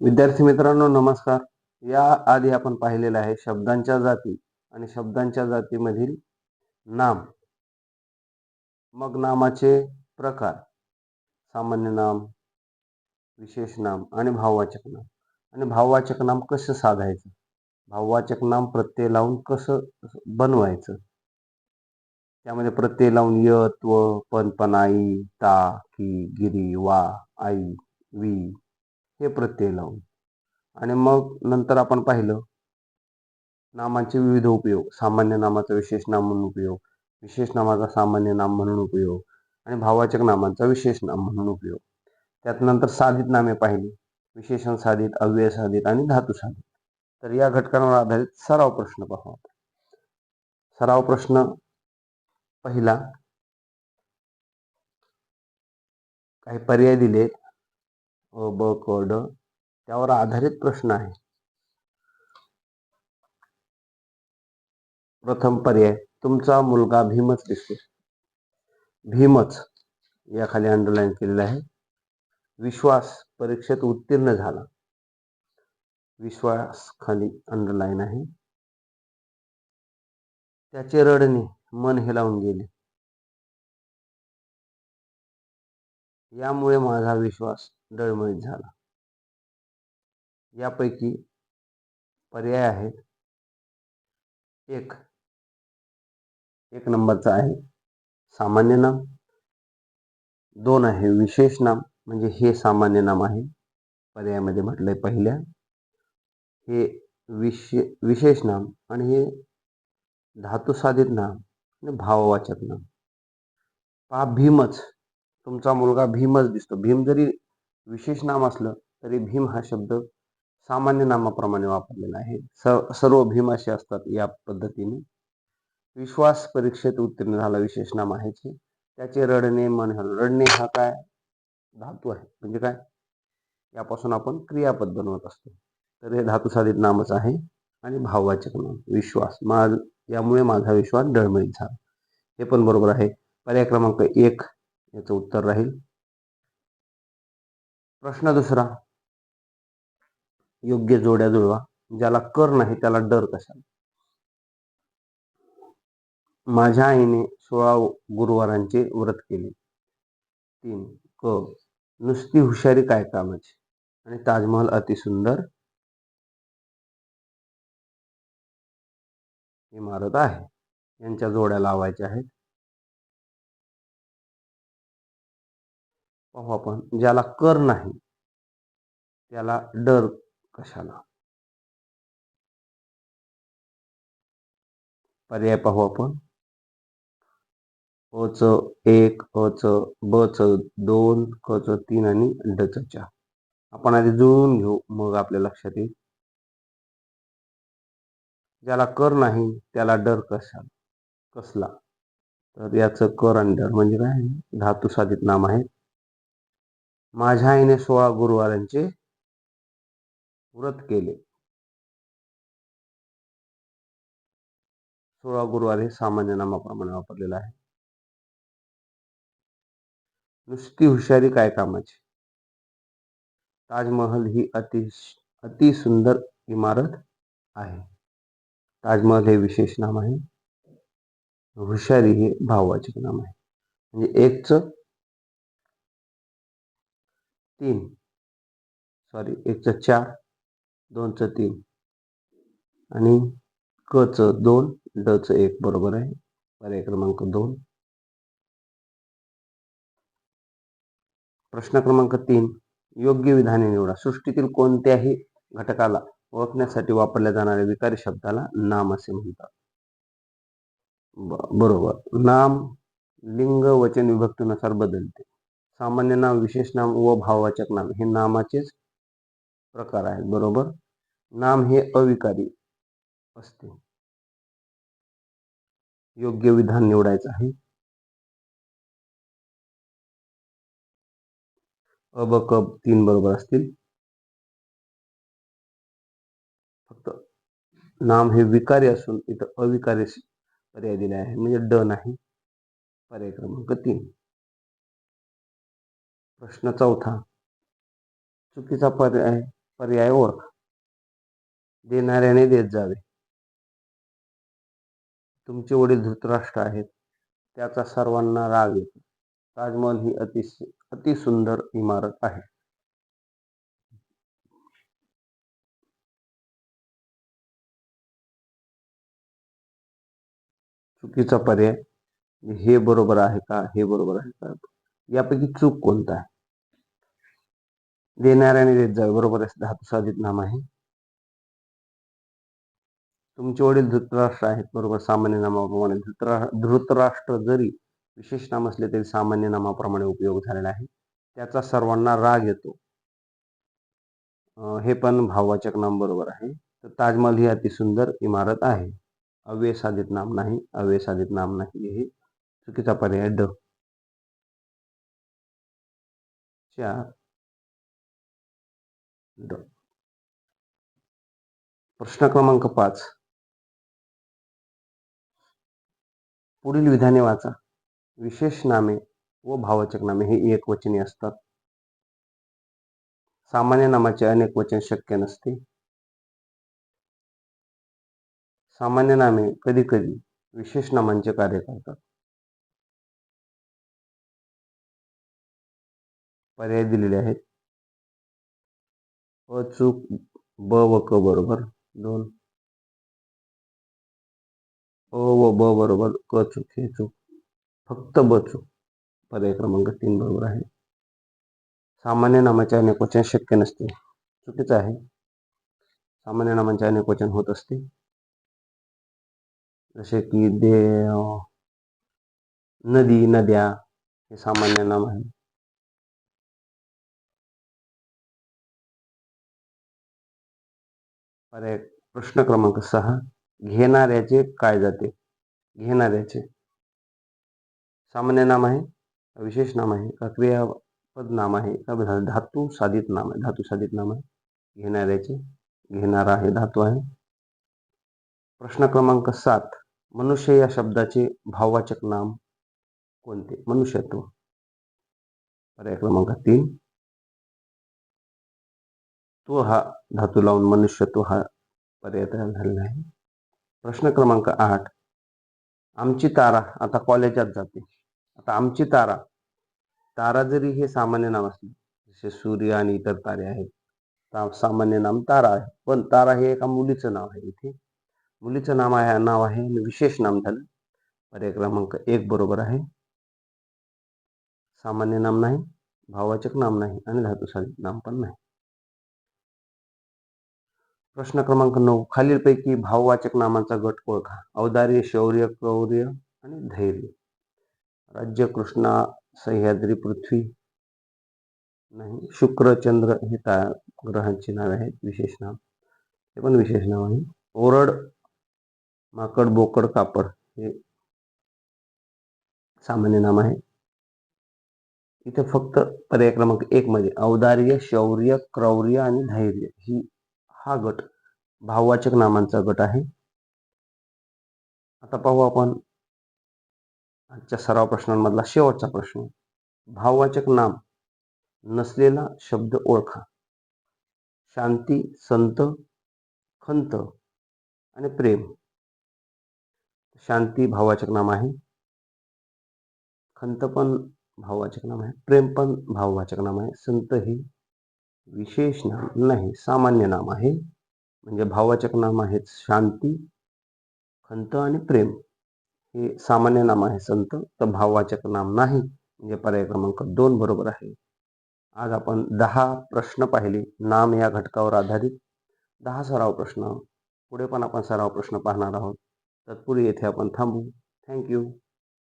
विद्यार्थी मित्रांनो नमस्कार. या आधी आपण पाहिलेलं आहे शब्दांच्या जाती आणि शब्दांच्या जातीमधील नाम. मग नामाचे प्रकार. सामान्य नाम विशेष नाम आणि भाववाचक नाम. आणि भाववाचक नाम कसं साधायचं? भाववाचक नाम प्रत्यय लावून कसं बनवायचं? त्यामध्ये प्रत्यय लावून य त्व पण आई ता की गिरी वा आई वी हे प्रत्यय लावून. आणि मग नंतर आपण पाहिलं नामांचे विविध उपयोग सामान्य नामाचा विशेष नाम म्हणून उपयोग विशेष नामाचा सामान्य नाम म्हणून उपयोग आणि भावाचक नामांचा विशेष नाम म्हणून उपयोग. त्यात नंतर साधित नामे पाहिली विशेषण साधित अव्यय साधित आणि धातू साधित. तर या घटकांवर आधारित सराव प्रश्न पाहू सराव प्रश्न पहिला काही पर्याय दिलेत. अ ब क ड त्यावर आधारित प्रश्न आहे. प्रथम पर्याय तुमचा मुलगा भीमच दिसतो भीमच या खाली अंडरलाईन केलेला आहे. विश्वास परीक्षेत उत्तीर्ण झाला. विश्वास खाली अंडरलाईन आहे. त्याचे रडणे मन हेलावून गेले. यामुळे माझा विश्वास डळमळीत झाला. यापैकी पर्याय आहेत. एक एक नंबरचा आहे सामान्य नाम. दोन आहे विशेष नाम म्हणजे हे सामान्य नाम आहे. पर्यायामध्ये म्हटलंय पहिल्या. हे विशे विशेष नाम आणि हे धातुसाधित नाम आणि भाववाचक नाम. पहा भीमच. तुमचा मुलगा भीमच दिसतो. भीम जरी विशेष नाम असलं तरी भीम हा शब्द सामान्य नामाप्रमाणे वापरलेला आहे. स सर्व भीम असे असतात या पद्धतीने. विश्वास परीक्षेत उत्तीर्ण झाला विशेष नाम आहे त्याचे रडणे मन रडणे हा काय? धातू आहे. म्हणजे काय? यापासून आपण क्रियापद बनवत असतो. तर हे धातुसाधित नामच आहे आणि भाववाचक नाम. विश्वास. मा यामुळे माझा विश्वास डळमळीत झाला. हे पण बरोबर आहे. पर्याय क्रमांक एक याचं उत्तर राहील. प्रश्न दुसरा. योग्य जोड्या जुळवा ज्याला कर नाही त्याला डर कशाला? माझ्या आईने सोळा गुरुवारांचे व्रत केले. तीन क नुसती हुशारी काय कामाची? आणि ताजमहल अतिसुंदर इमारत आहे. यांच्या जोड्या लावायच्या आहेत. पाहू आपण. ज्याला कर नाही त्याला डर कशाला? पर्याय पाहू आपण. अ च एक अ च ब च दोन क च तीन आणि ड च चार आपण आधी जुळवून घेऊ. मग आपल्या लक्षात येईल. ज्याला कर नाही त्याला डर कशा कसला? तर याचं कर आणि डर म्हणजे काय? धातू साधित नाम आहे माझ्या आईने सोळा गुरुवारांचे व्रत केले. सोळा गुरुवार हे सामान्य नामाप्रमाणे वापरलेलं आहे. नुसती हुशारी काय कामाची? ताजमहल ही अति अति सुंदर इमारत आहे. ताजमहल हे विशेष नाम आहे. हुशारी हे भाववाचक नाम आहे. म्हणजे एकच तीन. सॉरी एकचं चार दोनचं तीन. आणि क च दोन डचं एक बरोबर आहे? पर्याय क्रमांक दोन. प्रश्न क्रमांक तीन योग्य विधाने निवडा. सृष्टीतील कोणत्याही घटकाला ओळखण्यासाठी वापरल्या जाणाऱ्या विकारी शब्दाला नाम असे म्हणतात. बरोबर. नाम लिंग वचन विभक्तीनुसार बदलते. सामान्य नाम विशेष नाम व भाववाचक नाम हे नामाचेच प्रकार आहेत बरोबर? नाम हे अविकारी असते. योग्य विधान निवडायचं आहे. अब कब तीन बरोबर असतील. फक्त नाम हे विकारी असून इथं अविकारी पर्याय दिले आहे. म्हणजे ड नाही पर्याय क्रमांक तीन. प्रश्न चौथा चुकीचा पर्याय पर्याय ओळख. देणाऱ्याने देत जावे. तुमचे वडील धृतराष्ट्र आहेत. त्याचा सर्वांना राग येतो. ताजमहल ही अति अतिसुंदर इमारत आहे. चुकीचा पर्याय हे बरोबर आहे का? हे बरोबर आहे का? यापैकी चूक कोणता आहे? आणि देत जावे. बरोबर धातू साधित नाम आहे. तुमचे वडील धृतराष्ट्र आहेत. बरोबर. सामान्य नामाप्रमाणे धृतरा धृतराष्ट्र जरी विशेष नाम असले तरी सामान्य नामाप्रमाणे उपयोग झालेला आहे. त्याचा सर्वांना राग येतो. हे पण भाववाचक नाम बरोबर आहे. तर ताजमहल ही अतिसुंदर इमारत आहे. अव्यय साधित नाम नाही. अव्यय साधित नाम नाही. हे चुकीचा पर्याय ड. चार प्रश्न क्रमांक पाच. पुढील विधाने वाचा. विशेष नामे व भावचक नामे हे एकवचनी असतात. सामान्य नामाचे अनेक वचन शक्य नसते. सामान्य नामे कधी कधी विशेष नामांचे कार्य करतात. पर्याय दिलेले आहेत. अचूक ब व क बरोबर. दोन. अ व ब बरोबर. क चूक हे चूक. फक्त ब चूक. पर्याय क्रमांक तीन बरोबर आहे. सामान्य नामाचे अनेक वचन शक्य नसते. चुकीचं आहे. सामान्य नामांचे अनेक वचन होत असते. जसे की दे नदी नद्या हे सामान्य नाम आहे. पर्याय प्रश्न क्रमांक सहा घेणाऱ्याचे काय जाते? घेणाऱ्याचे. सामान्य नाम आहे विशेष नाम आहे का क्रियापद नाम आहे का धातू साधित नाम आहे धातू साधित नाम आहे. घेणाऱ्याचे घेणारा आहे धातू आहे. प्रश्न क्रमांक सात मनुष्य या शब्दाचे भाववाचक नाम कोणते? मनुष्यत्व. पर्याय क्रमांक तीन तो हा धातू लावून मनुष्यत्व हा पर्याय तयार झालेला आहे प्रश्न क्रमांक आठ. आमची तारा आता कॉलेजात जाते. आता आमची तारा तारा जरी हे सामान्य नाव असले, जसे सूर्य आणि इतर तारे आहेत सामान्य नाम तारा आहे, पण तारा हे एका मुलीचं नाव आहे इथे. मुलीचं नाव आहे नाव आहे विशेष नाम झालं पर्याय क्रमांक एक बरोबर आहे. सामान्य नाम नाही भाववाचक नाम नाही, आणि धातुसाधित नाम पण नाही. प्रश्न क्रमांक नऊ. खालीलपैकी भाववाचक नामांचा गट ओळखा. औदार्य शौर्य क्रौर्य आणि धैर्य. राज्य कृष्णा सह्याद्री पृथ्वी. नाही शुक्र चंद्र हे ता ग्रहांची नावे आहेत. विशेष नाव. हे पण विशेष नाव आहे. ओरड माकड बोकड कापड हे सामान्य नाम आहे. इथे फक्त पर्याय क्रमांक एक मध्ये औदार्य शौर्य क्रौर्य आणि धैर्य ही हा गट भाववाचक नामांचा गट आहे. आता पाहू आपण आजच्या सराव प्रश्नांमधला शेवटचा प्रश्न. भाववाचक नाम नसलेला शब्द ओळखा. शांती संत खंत आणि प्रेम. शांती भाववाचक नाम आहे. खंत पण भाववाचक नाम आहे. प्रेम पण भाववाचक नाम आहे. संत ही विशेष नाम नाही सामान्य नाम आहे. म्हणजे भाववाचक नाम आहेत शांती खंत आणि प्रेम. हे सामान्य नाम आहे संत तर भाववाचक नाम नाही. म्हणजे पर्याय क्रमांक दोन बरोबर आहे. आज आपण दहा प्रश्न पाहिले. नाम या घटकावर आधारित. दहा सराव प्रश्न. पुढे पण आपण सराव प्रश्न पाहणार आहोत. तत्पूर्वी येथे आपण थांबू. थँक्यू